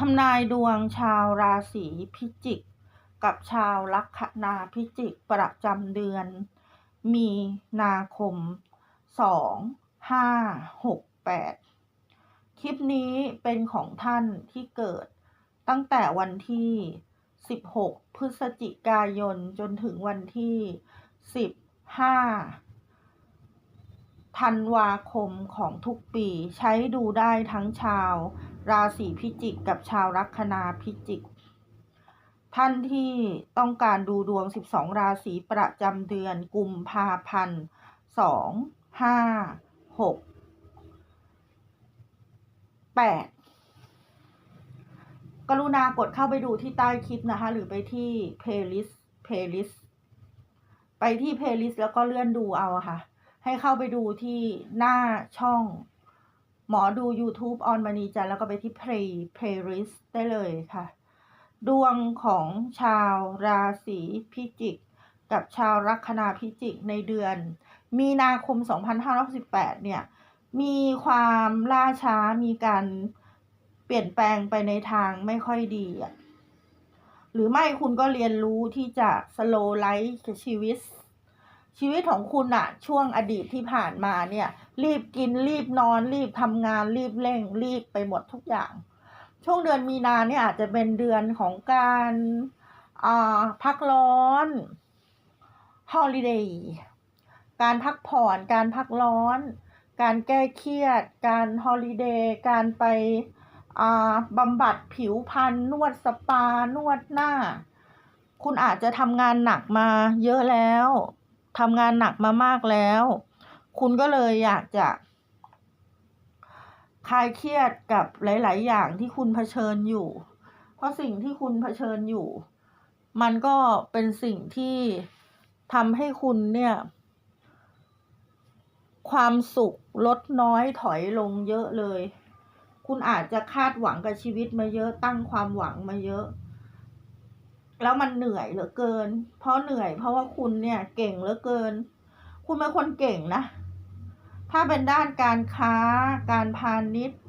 ทำนายดวงชาวราศีพิจิก กับชาวลัคนาพิจิกประจำเดือน มีนาคม 2 5 6 8 คลิปนี้เป็นของท่านที่เกิดตั้งแต่วันที่ 16 พฤศจิกายนจนถึงวันที่ 15 ธันวาคมของทุกปีใช้ดูได้ทั้งชาว ราศีพิจิกกับชาวลัคนาพิจิก ท่านที่ต้องการดูดวง 12 ราศีประจำเดือนกุมภาพันธ์2 5 6 8 กรุณากดเข้าไปดูที่ใต้คลิปนะคะ หรือไปที่ playlist playlist ไปที่ playlist แล้วก็เลื่อนดูเอาค่ะ ให้เข้าไปดูที่หน้าช่อง หมอดู YouTube ออนมณีจันแล้วก็ไปที่ play playlist ได้เลยค่ะ ดวงของชาวราศีพิจิก กับชาวลัคนาพิจิกในเดือน มีนาคม 2568 เนี่ย มีความล่าช้ามีการเปลี่ยนแปลงไปในทางไม่ค่อยดีหรือไม่คุณก็เรียนรู้ที่จะ slow life ชีวิต ชีวิตของคุณอะช่วงอดีตที่ผ่านมาเนี่ย รีบกินรีบนอน รีบทำงาน รีบเร่ง รีบไปหมดทุกอย่าง ช่วงเดือนมีนาเนี่ยอาจจะเป็นเดือนของการพักร้อนฮอลิเดย์การพักผ่อน การพักร้อน การแก้เครียด การฮอลิเดย์ การไปบำบัดผิวพรรณนวดสปานวดหน้า คุณอาจจะทำงานหนักมาเยอะแล้ว ทำงานหนักมามากแล้ว คุณก็เลยอยากจะคลายเครียดกับหลาย ๆ อย่างที่คุณเผชิญอยู่ เพราะสิ่งที่คุณเผชิญอยู่ มันก็เป็นสิ่งที่ทำให้คุณเนี่ย ความสุขลดน้อยถอยลงเยอะเลย คุณอาจจะคาดหวังกับชีวิตมาเยอะตั้งความหวังมาเยอะ แล้วมันเหนื่อยเหลือเกิน เพราะเหนื่อย เพราะว่าคุณเนี่ยเก่งเหลือเกิน คุณเป็นคนเก่งนะ ถ้าเป็นด้านการค้า การพาณิชย์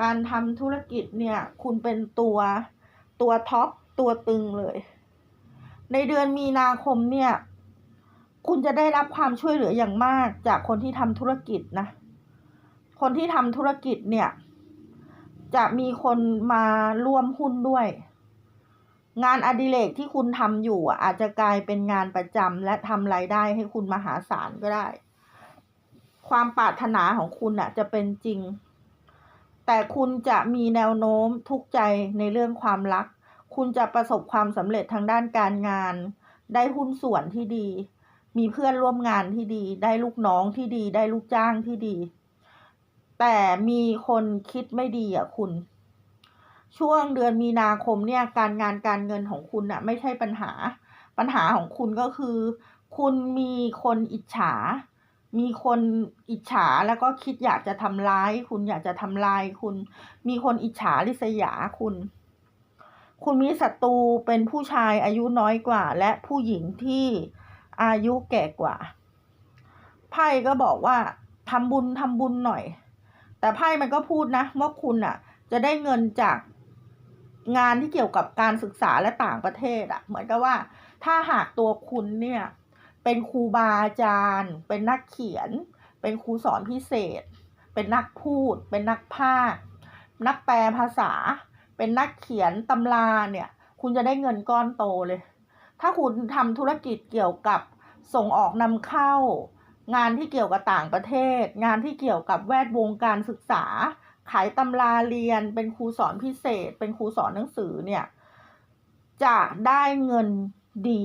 การทำธุรกิจเนี่ย คุณเป็นตัวตัวท็อปตัวตึงเลย ในเดือนมีนาคมเนี่ย คุณจะได้รับความช่วยเหลืออย่างมากจากคนที่ทำธุรกิจนะ คนที่ทำธุรกิจเนี่ย จะมีคนมาร่วมหุ้นด้วย งานอดิเรกที่คุณทำอยู่อาจจะกลายเป็นงานประจำและทำรายได้ให้คุณมหาศาลก็ได้ ความปรารถนาของคุณอะจะเป็นจริง แต่คุณจะมีแนวโน้มทุกใจในเรื่องความรัก คุณจะประสบความสำเร็จทางด้านการงาน ได้หุ้นส่วนที่ดี มีเพื่อนร่วมงานที่ดี ได้ลูกน้องที่ดี ได้ลูกจ้างที่ดี แต่มีคนคิดไม่ดีอะคุณ ช่วงเดือนมีนาคมเนี่ยการงานการเงินของคุณอะไม่ใช่ปัญหา ปัญหาของคุณก็คือ คุณมีคนอิจฉา มีคนอิจฉาแล้วก็คิดอยากจะทำร้าย คุณอยากจะทำลาย คุณมีคนอิจฉาริษยาคุณ คุณมีศัตรูเป็นผู้ชายอายุน้อยกว่า และผู้หญิงที่อายุแก่กว่าไพ่ก็บอกว่าทำบุญทำบุญหน่อย แต่ไพ่มันก็พูดนะว่าคุณอะจะได้เงินจาก งานที่เกี่ยวกับการศึกษาและต่างประเทศอะเหมือนกับว่า ถ้าหากตัวคุณเนี่ยเป็นครูบาอาจารย์ เป็นนักเขียน เป็นครูสอนพิเศษ เป็นนักพูด เป็นนักพากย์นักแปลภาษา เป็นนักเขียนตำราเนี่ย คุณจะได้เงินก้อนโตเลย ถ้าคุณทำธุรกิจเกี่ยวกับส่งออกนำเข้า งานที่เกี่ยวกับต่างประเทศ งานที่เกี่ยวกับแวดวงการศึกษา ขายตำราเรียน เป็นครูสอนพิเศษ เป็นครูสอนหนังสือเนี่ย จะได้เงินดี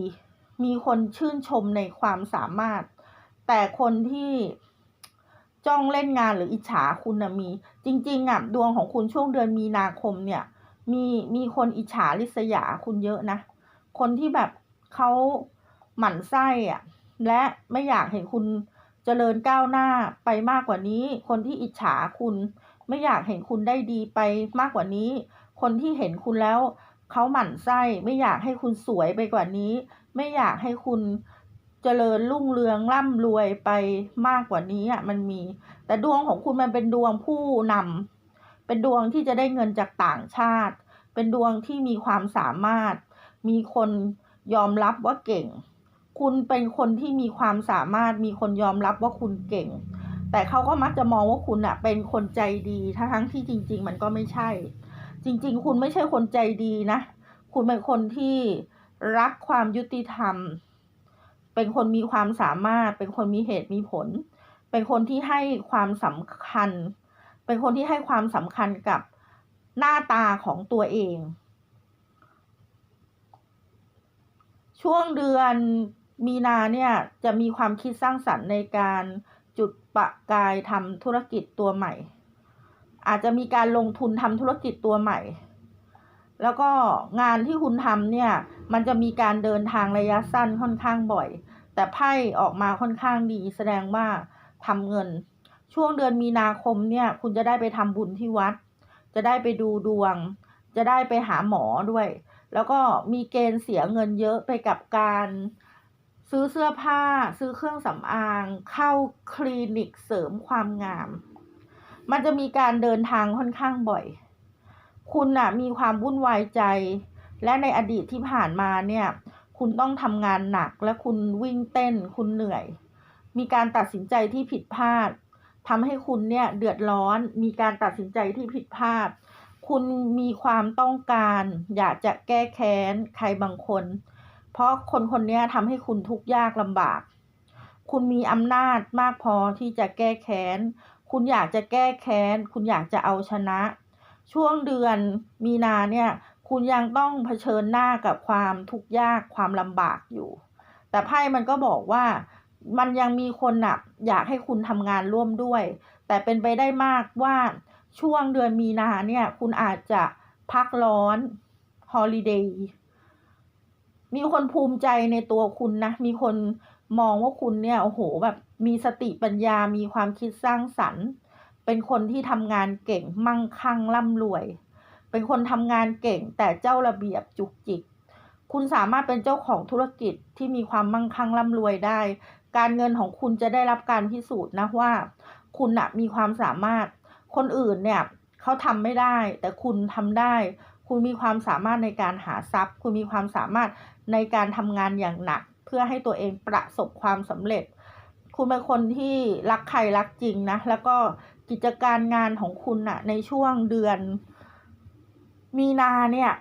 มีคนชื่นชมในความสามารถ แต่คนที่จ้องเล่นงานหรืออิจฉาคุณนะมี จริงๆอะดวงของคุณช่วงเดือนมีนาคมเนี่ย มีมีคนอิจฉาริษยาคุณเยอะนะ คนที่แบบเขาหมั่นไส้อะ และไม่อยากเห็นคุณเจริญก้าวหน้าไปมากกว่านี้ คนที่อิจฉาคุณ ไม่อยากเห็นคุณได้ดีไปมากกว่านี้ คนที่เห็นคุณแล้วเขาหมั่นไส้ ไม่อยากให้คุณสวยไปกว่านี้ ไม่อยากให้คุณเจริญรุ่งเรืองร่ำรวยไปมากกว่านี้อะมันมี แต่ดวงของคุณมันเป็นดวงผู้นำเป็นดวงที่จะได้เงินจากต่างชาติ เป็นดวงที่มีความสามารถ มีคนยอมรับว่าเก่ง คุณเป็นคนที่มีความสามารถ มีคนยอมรับว่าคุณเก่ง แต่เขาก็มักจะมองว่าคุณอะเป็นคนใจดีทั้งที่จริง ๆ มันก็ไม่ใช่ จริง ๆ คุณไม่ใช่คนใจดีนะ คุณเป็นคนที่รักความยุติธรรม เป็นคนมีความสามารถ เป็นคนมีเหตุมีผล เป็นคนที่ให้ความสำคัญ เป็นคนที่ให้ความสำคัญกับหน้าตาของตัวเอง ช่วงเดือนมีนาเนี่ยจะมีความคิดสร้างสรรค์ในการ จุดประกายทำธุรกิจตัวใหม่ อาจจะมีการลงทุนทำธุรกิจตัวใหม่ แล้วก็งานที่คุณทำเนี่ย มันจะมีการเดินทางระยะสั้นค่อนข้างบ่อย แต่ไพ่ออกมาค่อนข้างดีแสดงว่าทำเงิน ช่วงเดือนมีนาคมเนี่ย คุณจะได้ไปทำบุญที่วัด จะได้ไปดูดวง จะได้ไปหาหมอด้วย แล้วก็มีเกณฑ์เสียเงินเยอะไปกับการ ซื้อเสื้อผ้า ซื้อเครื่องสำอาง เข้าคลินิกเสริมความงาม มันจะมีการเดินทางค่อนข้างบ่อย คุณน่ะมีความวุ่นวายใจ และในอดีตที่ผ่านมาเนี่ย คุณต้องทำงานหนักและคุณวิ่งเต้น คุณเหนื่อย มีการตัดสินใจที่ผิดพลาดทำให้คุณเนี่ยเดือดร้อน มีการตัดสินใจที่ผิดพลาด คุณมีความต้องการ อยากจะแก้แค้นใครบางคน เพราะคนคนนี้ทำให้คุณทุกข์ยากลำบาก คุณมีอำนาจมากพอที่จะแก้แค้น คุณอยากจะแก้แค้น คุณอยากจะเอาชนะ ช่วงเดือนมีนาเนี่ย คุณยังต้องเผชิญหน้ากับความทุกข์ยากความลำบากอยู่ แต่ไพ่มันก็บอกว่ามันยังมีคนน่ะอยากให้คุณทำงานร่วมด้วย แต่เป็นไปได้มากว่าช่วงเดือนมีนาเนี่ย คุณอาจจะพักร้อนฮอลิเดย์ มีคนภูมิใจในตัวคุณนะ มีคนมองว่าคุณเนี่ยโอ้โหแบบมีสติปัญญา มีความคิดสร้างสรรค์ เป็นคนที่ทำงานเก่งมั่งคั่งร่ำรวย เป็นคนทำงานเก่งแต่เจ้าระเบียบจุกจิก คุณสามารถเป็นเจ้าของธุรกิจที่มีความมั่งคั่งร่ำรวยได้ การเงินของคุณจะได้รับการพิสูจน์นะว่า คุณนะมีความสามารถ คนอื่นเนี่ยเขาทำไม่ได้ แต่คุณทำได้ คุณมีความสามารถในการหาทรัพย์ คุณมีความสามารถในการทำงานอย่างหนัก เพื่อให้ตัวเองประสบความสำเร็จ คุณเป็นคนที่รักใครรักจริงนะ แล้วก็กิจการงานของคุณน่ะ ในช่วงเดือน มีนาเนี่ย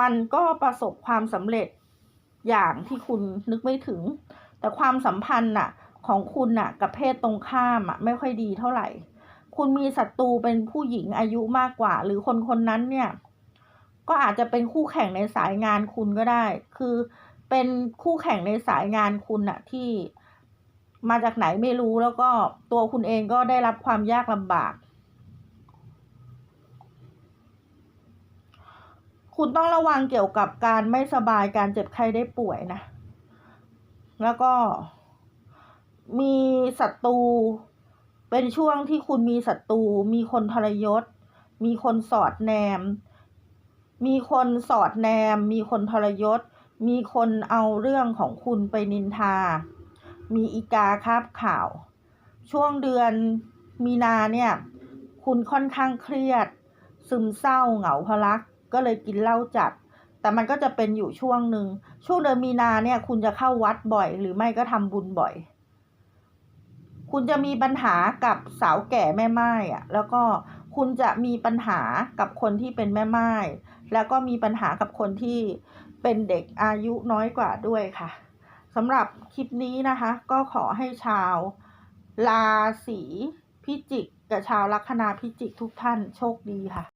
มันก็ประสบความสำเร็จอย่างที่คุณนึกไม่ถึง แต่ความสัมพันธ์น่ะ ของคุณน่ะ กับเพศตรงข้ามอะไม่ค่อยดีเท่าไหร่ คุณมีศัตรูเป็นผู้หญิงอายุมากกว่า หรือคนคนนั้นเนี่ย ก็อาจจะเป็นคู่แข่งในสายงานคุณก็ได้ คือเป็นคู่แข่งในสายงานคุณน่ะที่มาจากไหนไม่รู้แล้วก็ตัวคุณเองก็ได้รับความยากลำบาก คุณต้องระวังเกี่ยวกับการไม่สบายการเจ็บไข้ได้ป่วยนะ แล้วก็มีศัตรูเป็นช่วงที่คุณมีศัตรูมีคนทรยศ มีคนสอดแนม มีคนสอดแนม มีคนทรยศ มีคนเอาเรื่องของคุณไปนินทา มีอีกาคาบข่าว ช่วงเดือนมีนาเนี่ย คุณค่อนข้างเครียด ซึมเศร้าเหงาพลัก ก็เลยกินเหล้าจัด แต่มันก็จะเป็นอยู่ช่วงหนึ่ง ช่วงเดือนมีนาเนี่ย คุณจะเข้าวัดบ่อย หรือไม่ก็ทำบุญบ่อย คุณจะมีปัญหากับสาวแก่แม่ไม้อะแล้วก็ คุณจะมีปัญหากับคนที่เป็นแม่ไม้แล้วก็มีปัญหากับคนที่เป็นเด็กอายุน้อยกว่าด้วยค่ะสำหรับคลิปนี้นะคะ ก็ขอให้ชาวราศีพิจิกกับชาวลัคนาพิจิกทุกท่านโชคดีค่ะ